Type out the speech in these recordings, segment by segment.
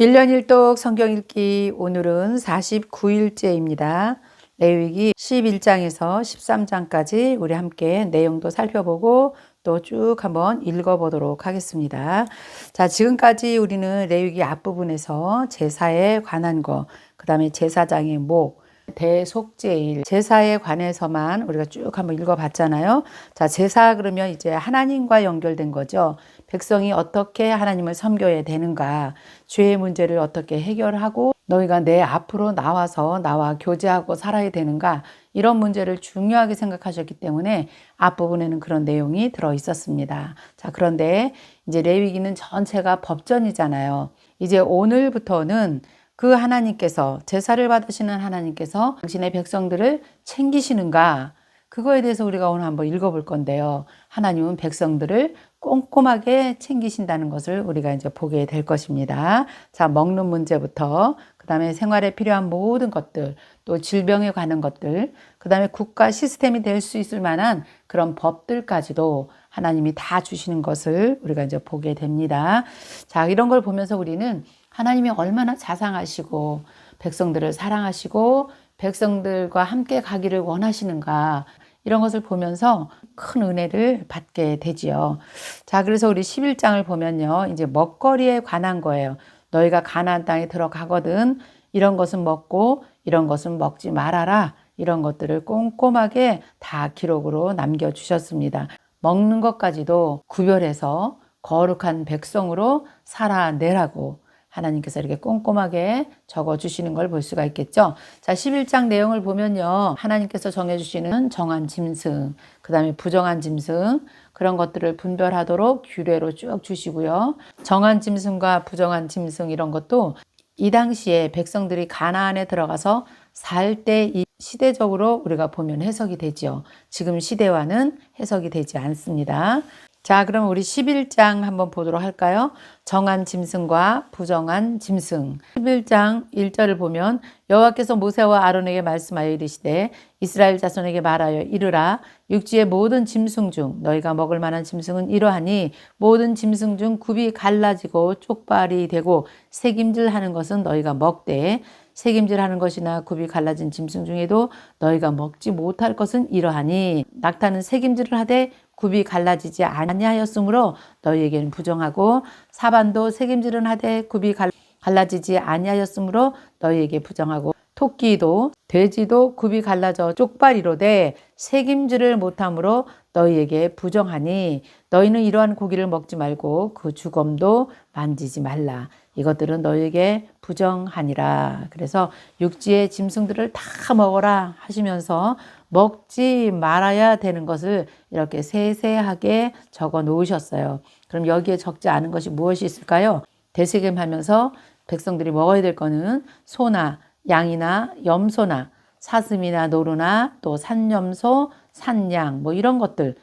1년 1독 성경 읽기 오늘은 49일째입니다. 레위기 11장에서 13장까지 우리 함께 내용도 살펴보고 또 쭉 한번 읽어보도록 하겠습니다. 자, 지금까지 우리는 레위기 앞부분에서 제사에 관한 거, 그 다음에 제사장의 목, 대속제일, 제사에 관해서만 우리가 쭉 한번 읽어봤잖아요. 자, 제사 그러면 이제 하나님과 연결된 거죠. 백성이 어떻게 하나님을 섬겨야 되는가, 죄의 문제를 어떻게 해결하고 너희가 내 앞으로 나와서 나와 교제하고 살아야 되는가, 이런 문제를 중요하게 생각하셨기 때문에 앞부분에는 그런 내용이 들어 있었습니다. 자, 그런데 이제 레위기는 전체가 법전이잖아요. 이제 오늘부터는 그 하나님께서 제사를 받으시는 하나님께서 당신의 백성들을 챙기시는가 그거에 대해서 우리가 오늘 한번 읽어볼 건데요. 하나님은 백성들을 꼼꼼하게 챙기신다는 것을 우리가 이제 보게 될 것입니다. 자, 먹는 문제부터 그 다음에 생활에 필요한 모든 것들, 또 질병에 관한 것들, 그 다음에 국가 시스템이 될 수 있을 만한 그런 법들까지도 하나님이 다 주시는 것을 우리가 이제 보게 됩니다. 자, 이런 걸 보면서 우리는 하나님이 얼마나 자상하시고 백성들을 사랑하시고 백성들과 함께 가기를 원하시는가 이런 것을 보면서 큰 은혜를 받게 되지요. 자, 그래서 우리 11장을 보면요. 이제 먹거리에 관한 거예요. 너희가 가나안 땅에 들어가거든 이런 것은 먹고 이런 것은 먹지 말아라. 이런 것들을 꼼꼼하게 다 기록으로 남겨 주셨습니다. 먹는 것까지도 구별해서 거룩한 백성으로 살아내라고 하나님께서 이렇게 꼼꼼하게 적어 주시는 걸 볼 수가 있겠죠. 자, 11장 내용을 보면요. 하나님께서 정해 주시는 정한 짐승, 그 다음에 부정한 짐승 그런 것들을 분별하도록 규례로 쭉 주시고요. 정한 짐승과 부정한 짐승 이런 것도 이 당시에 백성들이 가나안에 들어가서 살 때 이 시대적으로 우리가 보면 해석이 되지요. 지금 시대와는 해석이 되지 않습니다. 자, 그럼 우리 11장 한번 보도록 할까요? 정한 짐승과 부정한 짐승. 11장 1절을 보면 여호와께서 모세와 아론에게 말씀하여 이르시되 이스라엘 자손에게 말하여 이르라 육지의 모든 짐승 중 너희가 먹을 만한 짐승은 이러하니 모든 짐승 중 굽이 갈라지고 쪽발이 되고 새김질하는 것은 너희가 먹되 새김질하는 것이나 굽이 갈라진 짐승 중에도 너희가 먹지 못할 것은 이러하니 낙타는 새김질을 하되 굽이 갈라지지 아니하였으므로 너희에게는 부정하고 사반도 새김질은 하되 굽이 갈라지지 아니하였으므로 너희에게 부정하고 토끼도 돼지도 굽이 갈라져 쪽발이로되 새김질을 못함으로 너희에게 부정하니 너희는 이러한 고기를 먹지 말고 그 주검도 만지지 말라. 이것들은 너희에게 부정하니라. 그래서 육지의 짐승들을 다 먹어라 하시면서 먹지 말아야 되는 것을 이렇게 세세하게 적어 놓으셨어요. 그럼 여기에 적지 않은 것이 무엇이 있을까요? 대세겜하면서 백성들이 먹어야 될 거는 소나 양이나 염소나 사슴이나 노루나 또 산염소, 산양 뭐 이런 것들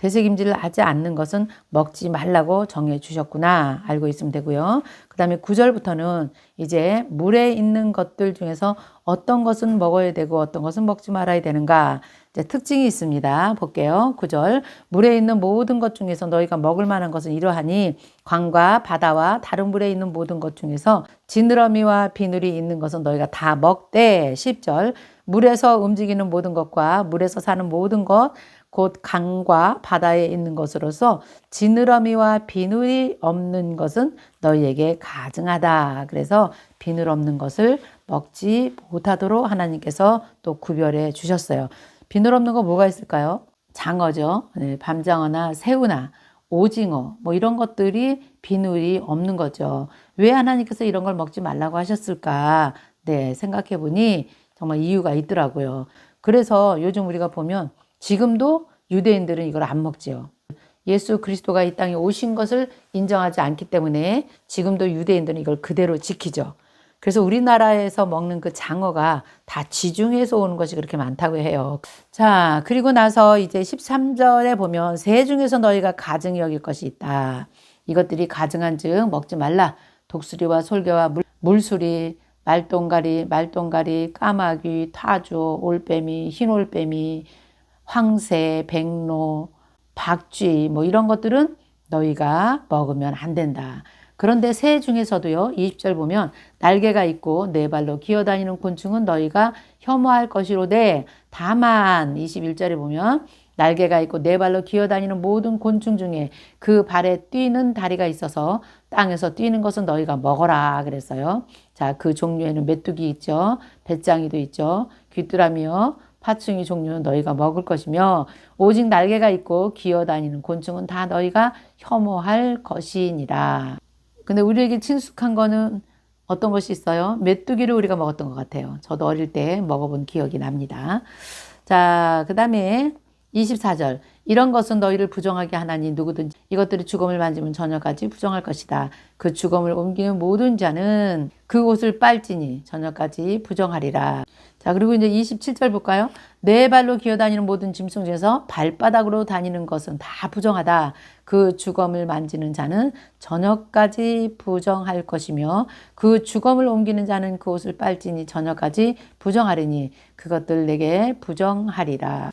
되새김질을 하지 않는 것은 먹지 말라고 정해 주셨구나 알고 있으면 되고요. 그 다음에 9절부터는 이제 물에 있는 것들 중에서 어떤 것은 먹어야 되고 어떤 것은 먹지 말아야 되는가 이제 특징이 있습니다. 볼게요. 9절 물에 있는 모든 것 중에서 너희가 먹을 만한 것은 이러하니 강과 바다와 다른 물에 있는 모든 것 중에서 지느러미와 비늘이 있는 것은 너희가 다 먹되 10절 물에서 움직이는 모든 것과 물에서 사는 모든 것 곧 강과 바다에 있는 것으로서 지느러미와 비늘이 없는 것은 너희에게 가증하다. 그래서 비늘 없는 것을 먹지 못하도록 하나님께서 또 구별해 주셨어요. 비늘 없는 거 뭐가 있을까요? 장어죠. 네, 밤장어나 새우나 오징어 뭐 이런 것들이 비늘이 없는 거죠. 왜 하나님께서 이런 걸 먹지 말라고 하셨을까? 네, 생각해 보니 정말 이유가 있더라고요. 그래서 요즘 우리가 보면 지금도 유대인들은 이걸 안 먹지요. 예수 그리스도가 이 땅에 오신 것을 인정하지 않기 때문에 지금도 유대인들은 이걸 그대로 지키죠. 그래서 우리나라에서 먹는 그 장어가 다 지중해에서 오는 것이 그렇게 많다고 해요. 자, 그리고 나서 이제 13절에 보면 새 중에서 너희가 가증히 여길 것이 있다. 이것들이 가증한 즉 먹지 말라. 독수리와 솔개와 물, 물수리, 말똥가리, 말똥가리, 까마귀, 타조, 올빼미, 흰올빼미, 황새, 백로, 박쥐 뭐 이런 것들은 너희가 먹으면 안 된다. 그런데 새 중에서도요, 20절 보면 날개가 있고 네 발로 기어다니는 곤충은 너희가 혐오할 것이로되 다만 21절에 보면 날개가 있고 네 발로 기어다니는 모든 곤충 중에 그 발에 뛰는 다리가 있어서 땅에서 뛰는 것은 너희가 먹어라 그랬어요. 자, 그 종류에는 메뚜기 있죠. 배짱이도 있죠. 귀뚜라미요. 파충이 종류는 너희가 먹을 것이며 오직 날개가 있고 기어다니는 곤충은 다 너희가 혐오할 것이니라. 근데 우리에게 친숙한 거는 어떤 것이 있어요? 메뚜기를 우리가 먹었던 것 같아요. 저도 어릴 때 먹어본 기억이 납니다. 자, 그 다음에 24절. 이런 것은 너희를 부정하게 하나니 누구든지 이것들이 죽음을 만지면 저녁까지 부정할 것이다. 그 죽음을 옮기는 모든 자는 그 옷을 빨지니 저녁까지 부정하리라. 자, 그리고 이제 27절 볼까요? 네 발로 기어다니는 모든 짐승 중에서 발바닥으로 다니는 것은 다 부정하다. 그 주검을 만지는 자는 저녁까지 부정할 것이며 그 주검을 옮기는 자는 그 옷을 빨지니 저녁까지 부정하리니 그것들 내게 부정하리라.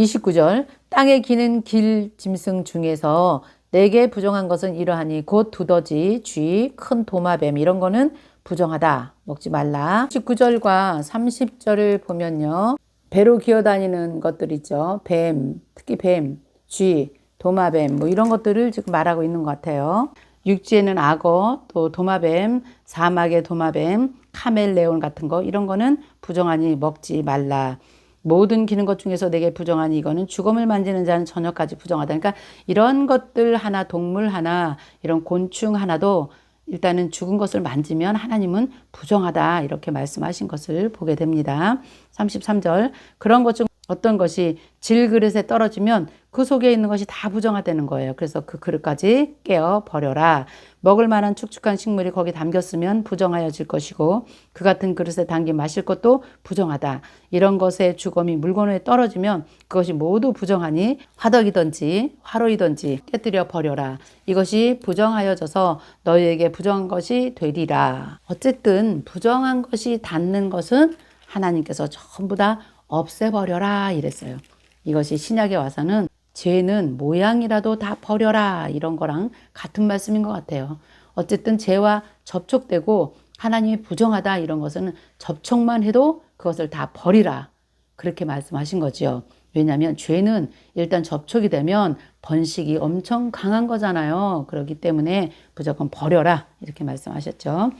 29절 땅에 기는 길 짐승 중에서 내게 부정한 것은 이러하니 곧 두더지, 쥐, 큰 도마뱀 이런 거는 부정하다. 먹지 말라. 19절과 30절을 보면요. 배로 기어다니는 것들 있죠. 뱀, 특히 뱀, 쥐, 도마뱀 뭐 이런 것들을 지금 말하고 있는 것 같아요. 육지에는 악어, 또 도마뱀, 사막의 도마뱀, 카멜레온 같은 거 이런 거는 부정하니 먹지 말라. 모든 기는 것 중에서 내게 부정하니 이거는 죽음을 만지는 자는 저녁까지 부정하다. 그러니까 이런 것들 하나, 동물 하나, 이런 곤충 하나도 일단은 죽은 것을 만지면 하나님은 부정하다. 이렇게 말씀하신 것을 보게 됩니다. 33절. 그런 것 중 어떤 것이 질 그릇에 떨어지면 그 속에 있는 것이 다 부정하다는 거예요. 그래서 그 그릇까지 깨어 버려라. 먹을 만한 축축한 식물이 거기 담겼으면 부정하여질 것이고 그 같은 그릇에 담긴 마실 것도 부정하다. 이런 것에 주검이 물건 위에 떨어지면 그것이 모두 부정하니 화덕이든지 화로이든지 깨뜨려 버려라. 이것이 부정하여져서 너희에게 부정한 것이 되리라. 어쨌든 부정한 것이 닿는 것은 하나님께서 전부 다 없애버려라 이랬어요. 이것이 신약에 와서는 죄는 모양이라도 다 버려라 이런 거랑 같은 말씀인 것 같아요. 어쨌든 죄와 접촉되고 하나님이 부정하다 이런 것은 접촉만 해도 그것을 다 버리라 그렇게 말씀하신 거지요. 왜냐하면 죄는 일단 접촉이 되면 번식이 엄청 강한 거잖아요. 그렇기 때문에 무조건 버려라 이렇게 말씀하셨죠.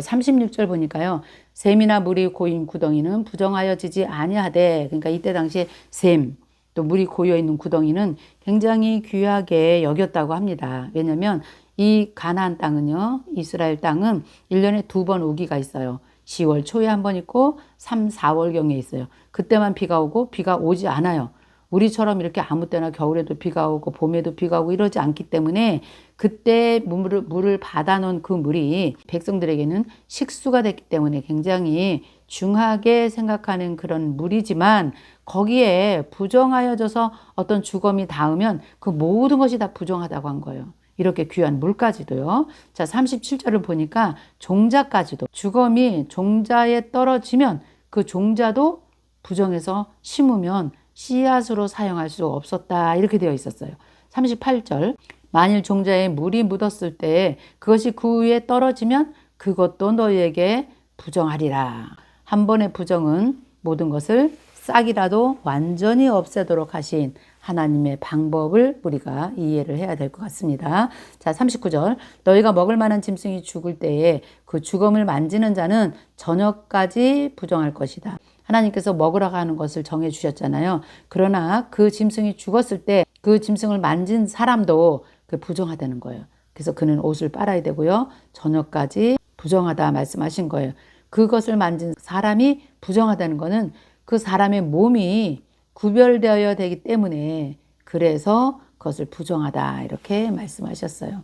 36절 보니까요. 샘이나 물이 고인 구덩이는 부정하여지지 아니하되 그러니까 이때 당시에 샘, 또 물이 고여 있는 구덩이는 굉장히 귀하게 여겼다고 합니다. 왜냐하면 이 가나안 땅은요. 이스라엘 땅은 1년에 두 번 우기가 있어요. 10월 초에 한 번 있고 3, 4월경에 있어요. 그때만 비가 오고 비가 오지 않아요. 우리처럼 이렇게 아무 때나 겨울에도 비가 오고 봄에도 비가 오고 이러지 않기 때문에 그때 물을, 물을 받아놓은 그 물이 백성들에게는 식수가 됐기 때문에 굉장히 중하게 생각하는 그런 물이지만 거기에 부정하여져서 어떤 주검이 닿으면 그 모든 것이 다 부정하다고 한 거예요. 이렇게 귀한 물까지도요. 자, 37절을 보니까 종자까지도 주검이 종자에 떨어지면 그 종자도 부정해서 심으면 씨앗으로 사용할 수 없었다. 이렇게 되어 있었어요. 38절. 만일 종자에 물이 묻었을 때 그것이 그 위에 떨어지면 그것도 너희에게 부정하리라. 한 번의 부정은 모든 것을 싹이라도 완전히 없애도록 하신 하나님의 방법을 우리가 이해를 해야 될 것 같습니다. 자, 39절. 너희가 먹을 만한 짐승이 죽을 때에 그 죽음을 만지는 자는 저녁까지 부정할 것이다. 하나님께서 먹으라고 하는 것을 정해 주셨잖아요. 그러나 그 짐승이 죽었을 때 그 짐승을 만진 사람도 그 부정하다는 거예요. 그래서 그는 옷을 빨아야 되고요. 저녁까지 부정하다 말씀하신 거예요. 그것을 만진 사람이 부정하다는 거는 그 사람의 몸이 구별되어야 되기 때문에 그래서 그것을 부정하다 이렇게 말씀하셨어요.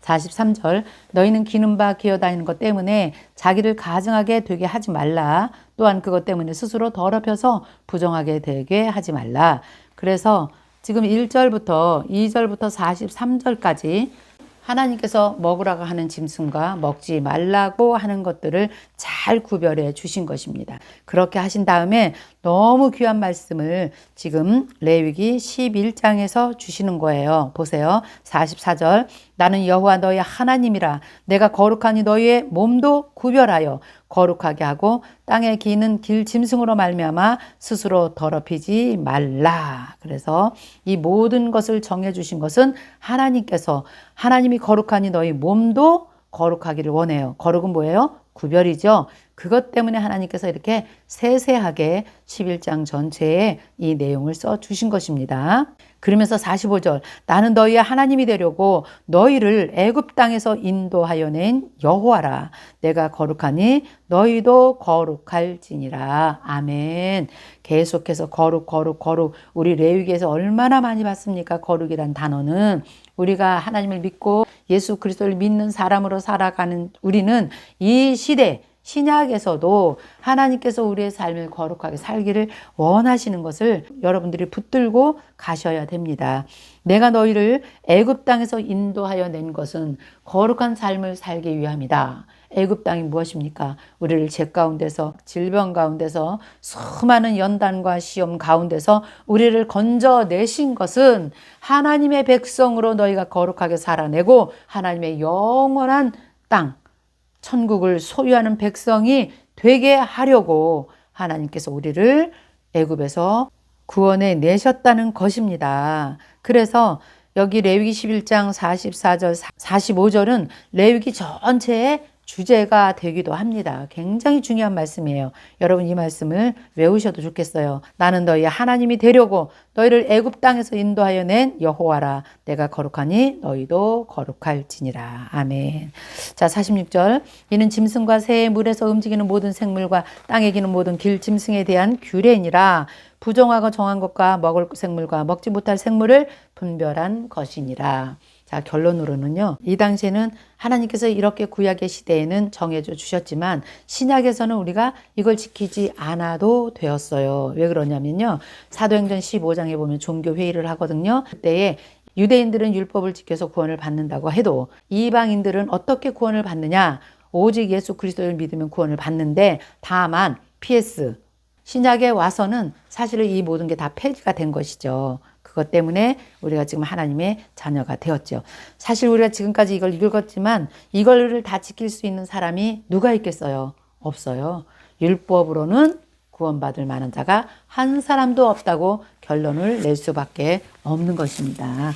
43절 너희는 기는 바 기어 다니는 것 때문에 자기를 가증하게 되게 하지 말라. 또한 그것 때문에 스스로 더럽혀서 부정하게 되게 하지 말라. 그래서 지금 1절부터 2절부터 43절까지 하나님께서 먹으라고 하는 짐승과 먹지 말라고 하는 것들을 잘 구별해 주신 것입니다. 그렇게 하신 다음에 너무 귀한 말씀을 지금 레위기 11장에서 주시는 거예요. 보세요. 44절. 나는 여호와 너희 하나님이라 내가 거룩하니 너희의 몸도 구별하여 거룩하게 하고 땅에 기는 길 짐승으로 말미암아 스스로 더럽히지 말라. 그래서 이 모든 것을 정해 주신 것은 하나님께서 하나님이 거룩하니 너희 몸도 거룩하기를 원해요. 거룩은 뭐예요? 구별이죠. 그것 때문에 하나님께서 이렇게 세세하게 11장 전체에 이 내용을 써 주신 것입니다. 그러면서 45절 나는 너희의 하나님이 되려고 너희를 애굽 땅에서 인도하여 낸 여호와라. 내가 거룩하니 너희도 거룩할지니라. 아멘. 계속해서 거룩 거룩 거룩. 우리 레위기에서 얼마나 많이 봤습니까? 거룩이란 단어는. 우리가 하나님을 믿고 예수 그리스도를 믿는 사람으로 살아가는 우리는 이 시대 신약에서도 하나님께서 우리의 삶을 거룩하게 살기를 원하시는 것을 여러분들이 붙들고 가셔야 됩니다. 내가 너희를 애굽 땅에서 인도하여 낸 것은 거룩한 삶을 살기 위함이다. 애굽 땅이 무엇입니까? 우리를 죄 가운데서 질병 가운데서 수많은 연단과 시험 가운데서 우리를 건져내신 것은 하나님의 백성으로 너희가 거룩하게 살아내고 하나님의 영원한 땅 천국을 소유하는 백성이 되게 하려고 하나님께서 우리를 애굽에서 구원해 내셨다는 것입니다. 그래서 여기 레위기 11장 44절 45절은 레위기 전체의 주제가 되기도 합니다. 굉장히 중요한 말씀이에요. 여러분 이 말씀을 외우셔도 좋겠어요. 나는 너희 하나님이 되려고 너희를 애굽 땅에서 인도하여 낸 여호와라. 내가 거룩하니 너희도 거룩할지니라. 아멘. 자, 46절. 이는 짐승과 새 물에서 움직이는 모든 생물과 땅에 기는 모든 길 짐승에 대한 규례니라. 부정하고 정한 것과 먹을 생물과 먹지 못할 생물을 분별한 것이니라. 자, 결론으로는요. 이 당시에는 하나님께서 이렇게 구약의 시대에는 정해져 주셨지만 신약에서는 우리가 이걸 지키지 않아도 되었어요. 왜 그러냐면요. 사도행전 15장에 보면 종교 회의를 하거든요. 그때에 유대인들은 율법을 지켜서 구원을 받는다고 해도 이방인들은 어떻게 구원을 받느냐? 오직 예수 그리스도를 믿으면 구원을 받는데 다만 PS 신약에 와서는 사실은 이 모든 게 다 폐지가 된 것이죠. 그것 때문에 우리가 지금 하나님의 자녀가 되었죠. 사실 우리가 지금까지 이걸 읽었지만 이걸 다 지킬 수 있는 사람이 누가 있겠어요? 없어요. 율법으로는 구원받을 만한 자가 한 사람도 없다고 결론을 낼 수밖에 없는 것입니다.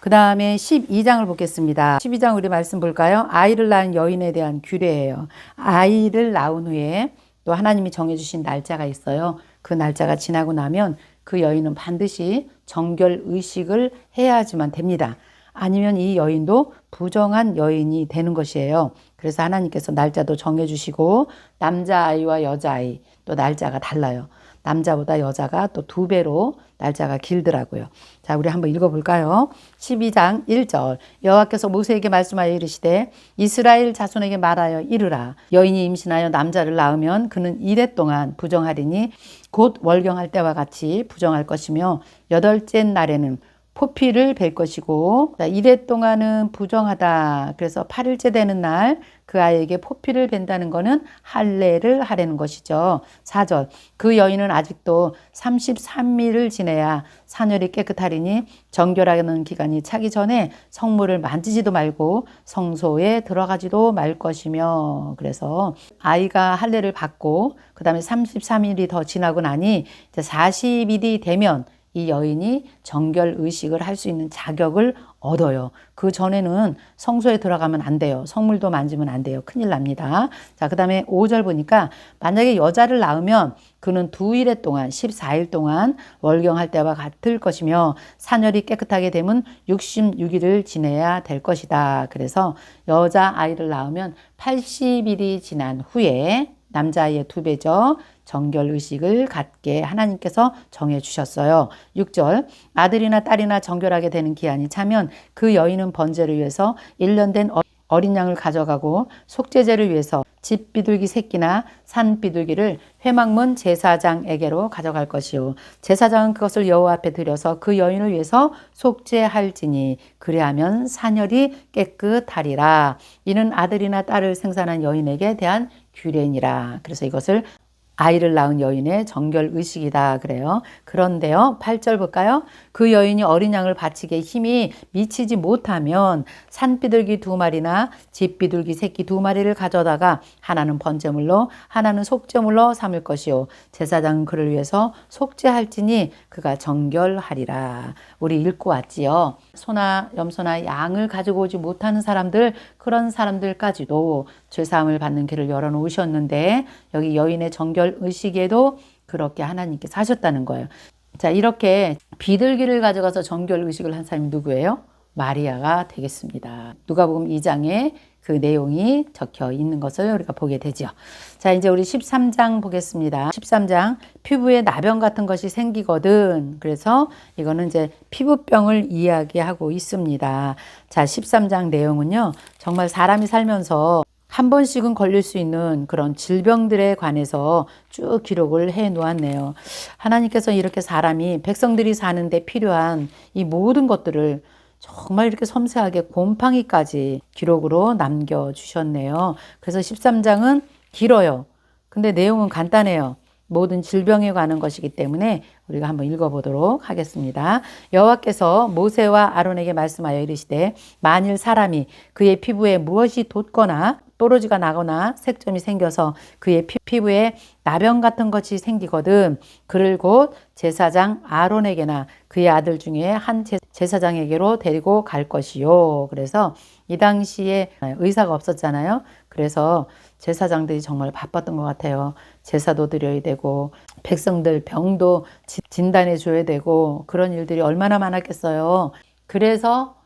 그 다음에 12장을 보겠습니다. 12장 우리 말씀 볼까요? 아이를 낳은 여인에 대한 규례예요. 아이를 낳은 후에 또 하나님이 정해주신 날짜가 있어요. 그 날짜가 지나고 나면 그 여인은 반드시 정결 의식을 해야지만 됩니다. 아니면 이 여인도 부정한 여인이 되는 것이에요. 그래서 하나님께서 날짜도 정해주시고 남자아이와 여자아이 또 날짜가 달라요. 남자보다 여자가 또 두 배로 날짜가 길더라고요. 자, 우리 한번 읽어볼까요? 12장 1절 여호와께서 모세에게 말씀하여 이르시되 이스라엘 자손에게 말하여 이르라 여인이 임신하여 남자를 낳으면 그는 이래 동안 부정하리니 곧 월경할 때와 같이 부정할 것이며 여덟째 날에는 포피를 뵐 것이고 이래 동안은 부정하다. 그래서 8일째 되는 날 그 아이에게 포피를 벤다는 거는 할례를 하려는 것이죠. 4절 그 여인은 아직도 33일을 지내야 사녀리 깨끗하리니 정결하는 기간이 차기 전에 성물을 만지지도 말고 성소에 들어가지도 말 것이며 그래서 아이가 할례를 받고 그 다음에 33일이 더 지나고 나니 이제 40일이 되면 이 여인이 정결 의식을 할 수 있는 자격을 얻어요. 그 전에는 성소에 들어가면 안 돼요. 성물도 만지면 안 돼요. 큰일 납니다. 자, 그 다음에 5절 보니까 만약에 여자를 낳으면 그는 두 일에 동안 14일 동안 월경할 때와 같을 것이며 사녀리 깨끗하게 되면 66일을 지내야 될 것이다. 그래서 여자 아이를 낳으면 80일이 지난 후에 남자아이의 두 배죠. 정결 의식을 갖게 하나님께서 정해 주셨어요. 6절 아들이나 딸이나 정결하게 되는 기한이 차면 그 여인은 번제를 위해서 1년 된 어린 양을 가져가고 속죄제를 위해서 집 비둘기 새끼나 산 비둘기를 회막문 제사장에게로 가져갈 것이요 제사장은 그것을 여호와 앞에 들여서 그 여인을 위해서 속죄할지니 그리하면 사녀리 깨끗하리라 이는 아들이나 딸을 생산한 여인에게 대한 규례니라 그래서 이것을 아이를 낳은 여인의 정결 의식이다 그래요. 그런데요. 8절 볼까요? 그 여인이 어린 양을 바치기에 힘이 미치지 못하면 산비둘기 두 마리나 집비둘기 새끼 두 마리를 가져다가 하나는 번제물로 하나는 속죄물로 삼을 것이요 제사장은 그를 위해서 속죄할지니 그가 정결하리라. 우리 읽고 왔지요. 소나 염소나 양을 가지고 오지 못하는 사람들 그런 사람들까지도 죄사함을 받는 길을 열어 놓으셨는데 여기 여인의 정결 의식에도 그렇게 하나님께서 하셨다는 거예요. 자, 이렇게 비둘기를 가져가서 정결 의식을 한 사람이 누구예요? 마리아가 되겠습니다. 누가복음 2장에 그 내용이 적혀 있는 것을 우리가 보게 되죠. 자, 이제 우리 13장 보겠습니다. 13장 피부에 나병 같은 것이 생기거든. 그래서 이거는 이제 피부병을 이야기하고 있습니다. 자, 13장 내용은요. 정말 사람이 살면서 한 번씩은 걸릴 수 있는 그런 질병들에 관해서 쭉 기록을 해 놓았네요. 하나님께서 이렇게 사람이 백성들이 사는데 필요한 이 모든 것들을 정말 이렇게 섬세하게 곰팡이까지 기록으로 남겨주셨네요. 그래서 13장은 길어요. 근데 내용은 간단해요. 모든 질병에 관한 것이기 때문에 우리가 한번 읽어보도록 하겠습니다. 여호와께서 모세와 아론에게 말씀하여 이르시되 만일 사람이 그의 피부에 무엇이 돋거나 또러지가 나거나 색점이 생겨서 그의 피, 부에 나병 같은 것이 생기거든 그를 곧 제사장 아론에게나 그의 아들 중에 한 제사장에게로 데리고 갈 것이요. 그래서 이 당시에 의사가 없었잖아요. 그래서 제사장들이 정말 바빴던 것 같아요. 제사도 드려야 되고 백성들 병도 진단해 줘야 되고 그런 일들이 얼마나 많았겠어요. 그래서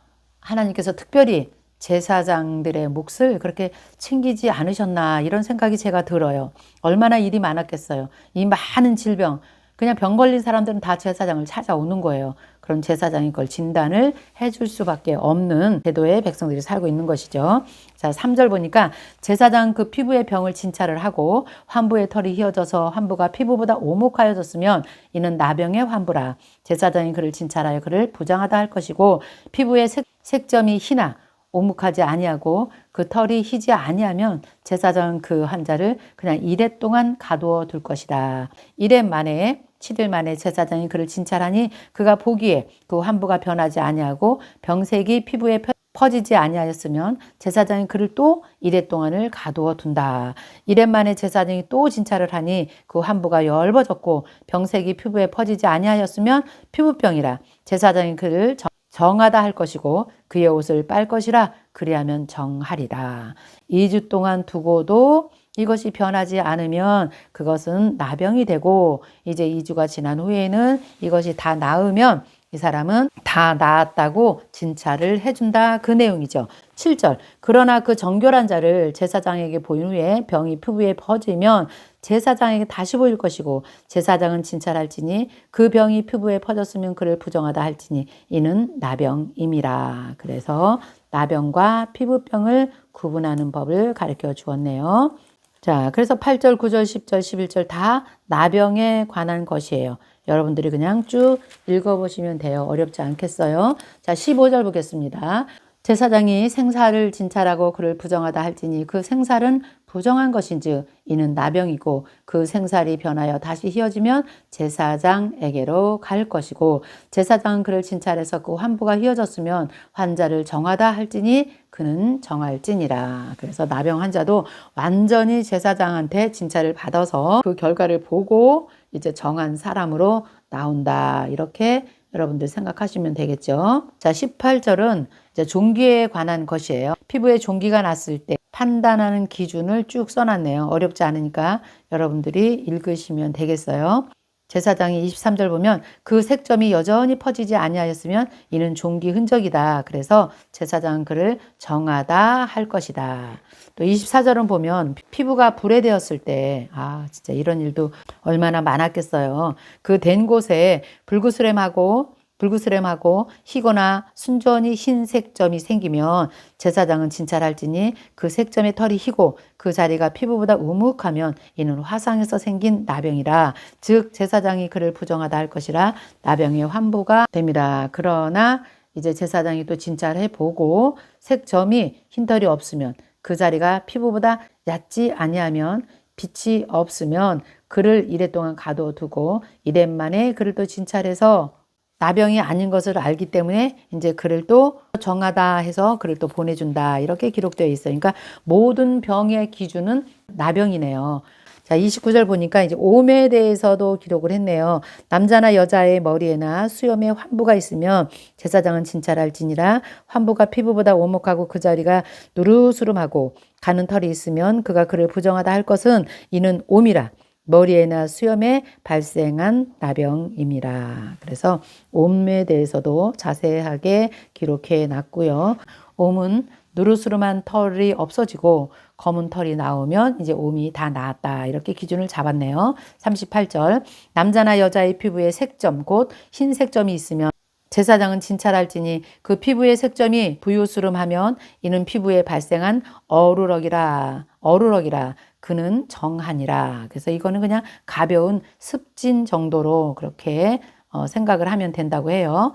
하나님께서 특별히 제사장들의 몫을 그렇게 챙기지 않으셨나 이런 생각이 제가 들어요. 얼마나 일이 많았겠어요. 이 많은 질병, 그냥 병 걸린 사람들은 다 제사장을 찾아오는 거예요. 그럼 제사장이 그걸 진단을 해줄 수밖에 없는 제도의 백성들이 살고 있는 것이죠. 자, 3절 보니까 제사장 그 피부의 병을 진찰을 하고 환부의 털이 휘어져서 환부가 피부보다 오목하여졌으면 이는 나병의 환부라. 제사장이 그를 진찰하여 그를 부장하다 할 것이고 피부의 색, 색점이 희나 오묵하지 아니하고 그 털이 희지 아니하면 제사장 그 환자를 그냥 이래 동안 가두어 둘 것이다. 이래 만에 7일 만에 제사장이 그를 진찰하니 그가 보기에 그 환부가 변하지 아니하고 병색이 피부에 퍼지지 아니하였으면 제사장이 그를 또 이래 동안을 가두어 둔다. 이래 만에 제사장이 또 진찰을 하니 그 환부가 열버졌고 병색이 피부에 퍼지지 아니하였으면 피부병이라 제사장이 그를 정 하다 할 것이고 그의 옷을 빨 것이라 그리하면 정하리라. 2주 동안 두고도 이것이 변하지 않으면 그것은 나병이 되고 이제 2주가 지난 후에는 이것이 다 나으면 이 사람은 다 나았다고 진찰을 해준다. 그 내용이죠. 7절. 그러나 그 정결한 자를 제사장에게 보인 후에 병이 피부에 퍼지면 제사장에게 다시 보일 것이고 제사장은 진찰할지니 그 병이 피부에 퍼졌으면 그를 부정하다 할지니 이는 나병임이라. 그래서 나병과 피부병을 구분하는 법을 가르쳐 주었네요. 자, 그래서 8절, 9절, 10절, 11절 다 나병에 관한 것이에요. 여러분들이 그냥 쭉 읽어보시면 돼요. 어렵지 않겠어요? 자, 15절 보겠습니다. 제사장이 생사를 진찰하고 그를 부정하다 할지니 그 생살은 부정한 것인즉 이는 나병이고 그 생살이 변하여 다시 휘어지면 제사장에게로 갈 것이고 제사장은 그를 진찰해서 그 환부가 휘어졌으면 환자를 정하다 할지니 그는 정할지니라. 그래서 나병 환자도 완전히 제사장한테 진찰을 받아서 그 결과를 보고 이제 정한 사람으로 나온다. 이렇게 여러분들 생각하시면 되겠죠. 자, 18절은 이제 종기에 관한 것이에요. 피부에 종기가 났을 때 판단하는 기준을 쭉 써놨네요. 어렵지 않으니까 여러분들이 읽으시면 되겠어요. 제사장이 23절 보면 그 색점이 여전히 퍼지지 아니하였으면 이는 종기 흔적이다. 그래서 제사장은 그를 정하다 할 것이다. 또 24절은 보면 피부가 불에 되었을 때, 아, 진짜 이런 일도 얼마나 많았겠어요. 그 된 곳에 불구스렘하고 불구스름하고 희거나 순전히 흰 색점이 생기면 제사장은 진찰할지니 그 색점의 털이 희고 그 자리가 피부보다 우묵하면 이는 화상에서 생긴 나병이라 즉 제사장이 그를 부정하다 할 것이라 나병의 환부가 됩니다. 그러나 이제 제사장이 또 진찰해 보고 색점이 흰털이 없으면 그 자리가 피부보다 얕지 아니하면 빛이 없으면 그를 이래 동안 가둬두고 이래 만에 그를 또 진찰해서 나병이 아닌 것을 알기 때문에 이제 그를 또 정하다 해서 그를 또 보내준다 이렇게 기록되어 있어요. 그러니까 모든 병의 기준은 나병이네요. 자, 29절 보니까 이제 오매에 대해서도 기록을 했네요. 남자나 여자의 머리에나 수염에 환부가 있으면 제사장은 진찰할지니라 환부가 피부보다 오목하고 그 자리가 누르스름하고 가는 털이 있으면 그가 그를 부정하다 할 것은 이는 옴이라 머리에나 수염에 발생한 나병입니다. 그래서 옴에 대해서도 자세하게 기록해 놨고요. 옴은 누르스름한 털이 없어지고 검은 털이 나오면 이제 옴이 다 나았다. 이렇게 기준을 잡았네요. 38절. 남자나 여자의 피부에 색점, 곧 흰색점이 있으면 제사장은 진찰할지니 그 피부의 색점이 부요스름하면 이는 피부에 발생한 어루럭이라 어루럭이라 그는 정하니라. 그래서 이거는 그냥 가벼운 습진 정도로 그렇게 어, 생각을 하면 된다고 해요.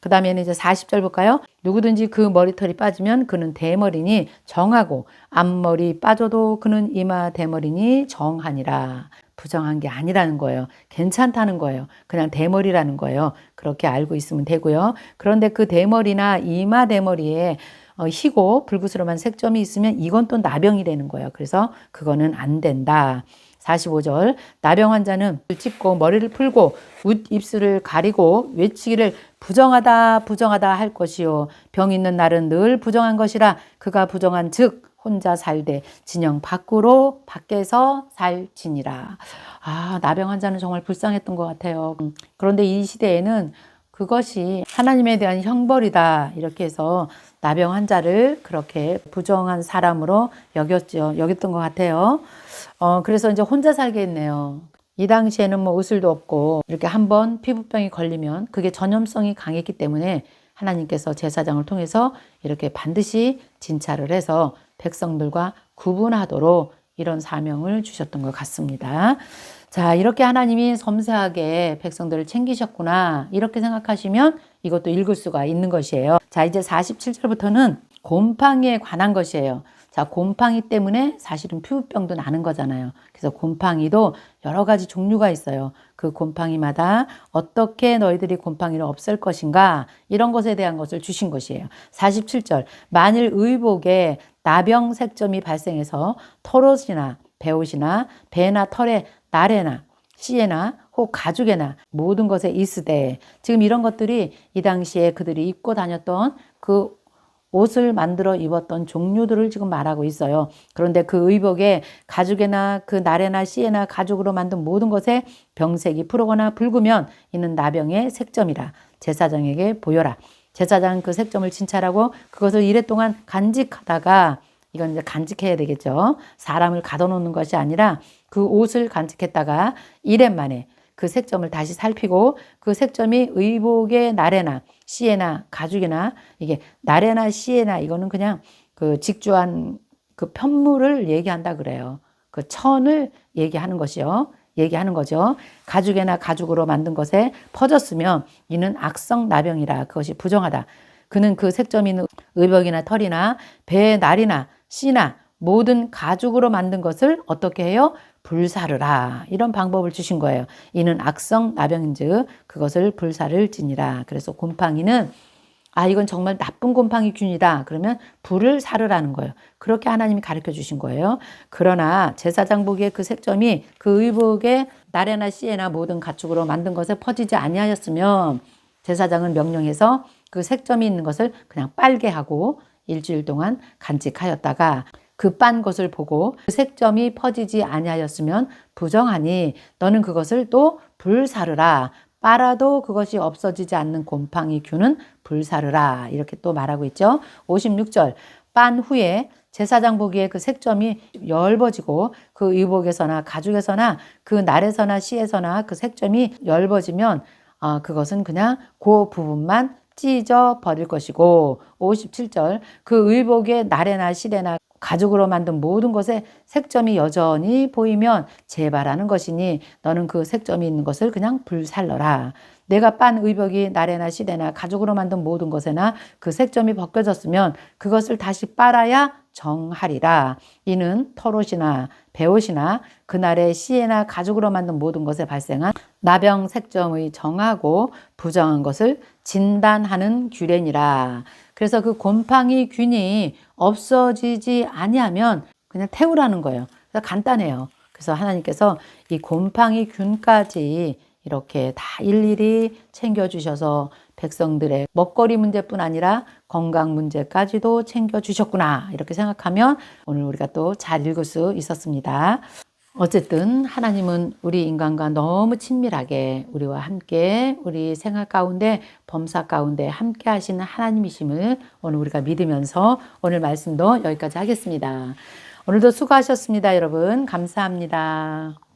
그 다음에는 이제 40절 볼까요? 누구든지 그 머리털이 빠지면 그는 대머리니 정하고 앞머리 빠져도 그는 이마 대머리니 정하니라. 부정한 게 아니라는 거예요. 괜찮다는 거예요. 그냥 대머리라는 거예요. 그렇게 알고 있으면 되고요. 그런데 그 대머리나 이마 대머리에 어, 희고 불구스름한 색점이 있으면 이건 또 나병이 되는 거예요. 그래서 그거는 안 된다. 45절 나병 환자는 찝고 머리를 풀고 웃 입술을 가리고 외치기를 부정하다 부정하다 할 것이요 병 있는 날은 늘 부정한 것이라 그가 부정한 즉 혼자 살되 진영 밖으로 밖에서 살지니라. 아 나병 환자는 정말 불쌍했던 것 같아요. 그런데 이 시대에는 그것이 하나님에 대한 형벌이다 이렇게 해서 나병 환자를 그렇게 부정한 사람으로 여겼죠 여겼던 것 같아요. 어 그래서 이제 혼자 살게 했네요. 이 당시에는 뭐 의술도 없고 이렇게 한번 피부병이 걸리면 그게 전염성이 강했기 때문에 하나님께서 제사장을 통해서 이렇게 반드시 진찰을 해서 백성들과 구분하도록 이런 사명을 주셨던 것 같습니다. 자, 이렇게 하나님이 섬세하게 백성들을 챙기셨구나. 이렇게 생각하시면 이것도 읽을 수가 있는 것이에요. 자, 이제 47절부터는 곰팡이에 관한 것이에요. 자, 곰팡이 때문에 사실은 피부병도 나는 거잖아요. 그래서 곰팡이도 여러 가지 종류가 있어요. 그 곰팡이마다 어떻게 너희들이 곰팡이를 없앨 것인가 이런 것에 대한 것을 주신 것이에요. 47절. 만일 의복에 나병 색점이 발생해서 털옷이나 배옷이나 배나 털에 나래나 씨에나 혹 가죽에나 모든 것에 있으되 지금 이런 것들이 이 당시에 그들이 입고 다녔던 그 옷을 만들어 입었던 종류들을 지금 말하고 있어요. 그런데 그 의복에 가죽에나 그 나래나 씨에나 가죽으로 만든 모든 것에 병색이 푸르거나 붉으면 이는 나병의 색점이라 제사장에게 보여라. 제사장은 그 색점을 진찰하고 그것을 이랫동안 간직하다가 이건 이제 간직해야 되겠죠. 사람을 가둬놓는 것이 아니라 그 옷을 간직했다가 이래 만에 그 색점을 다시 살피고 그 색점이 의복의 나래나 씨에나 가죽이나 이게 나래나 씨에나 이거는 그냥 그 직주한 그 편물을 얘기한다 그래요. 그 천을 얘기하는 것이요. 얘기하는 거죠. 가죽에나 가죽으로 만든 것에 퍼졌으면 이는 악성 나병이라 그것이 부정하다. 그는 그 색점이 있는 의복이나 털이나 배의 날이나 씨나 모든 가죽으로 만든 것을 어떻게 해요? 불사르라. 이런 방법을 주신 거예요. 이는 악성 나병인즉 그것을 불사를 지니라. 그래서 곰팡이는 아, 이건 정말 나쁜 곰팡이 균이다. 그러면 불을 사르라는 거예요. 그렇게 하나님이 가르쳐 주신 거예요. 그러나 제사장 보기에 그 색점이 그 의복에 나래나 씨에나 모든 가축으로 만든 것에 퍼지지 아니하였으면 제사장은 명령해서 그 색점이 있는 것을 그냥 빨게 하고 일주일 동안 간직하였다가 그빤 것을 보고 그 색점이 퍼지지 아니하였으면 부정하니 너는 그것을 또 불사르라. 빨아도 그것이 없어지지 않는 곰팡이 균은 불사르라. 이렇게 또 말하고 있죠. 56절. 빤 후에 제사장 보기에 그 색점이 엷어지고 그 의복에서나 가죽에서나 그 날에서나 씨에서나 그 색점이 엷어지면 어, 그것은 그냥 그 부분만 찢어 버릴 것이고. 57절. 그 의복의 날에나 실에나 가죽으로 만든 모든 것에 색점이 여전히 보이면 재발하는 것이니 너는 그 색점이 있는 것을 그냥 불살러라. 내가 빤 의복이 날에나 실에나 가죽으로 만든 모든 것에나 그 색점이 벗겨졌으면 그것을 다시 빨아야 정하리라. 이는 털옷이나 배옷이나 그날의 시에나 가죽으로 만든 모든 것에 발생한 나병 색점의 정하고 부정한 것을 진단하는 규례니라. 그래서 그 곰팡이 균이 없어지지 아니하면 그냥 태우라는 거예요. 그래서 간단해요. 그래서 하나님께서 이 곰팡이 균까지 이렇게 다 일일이 챙겨주셔서 백성들의 먹거리 문제뿐 아니라 건강 문제까지도 챙겨주셨구나. 이렇게 생각하면 오늘 우리가 또 잘 읽을 수 있었습니다. 어쨌든 하나님은 우리 인간과 너무 친밀하게 우리와 함께 우리 생활 가운데 범사 가운데 함께 하시는 하나님이심을 오늘 우리가 믿으면서 오늘 말씀도 여기까지 하겠습니다. 오늘도 수고하셨습니다, 여러분. 감사합니다.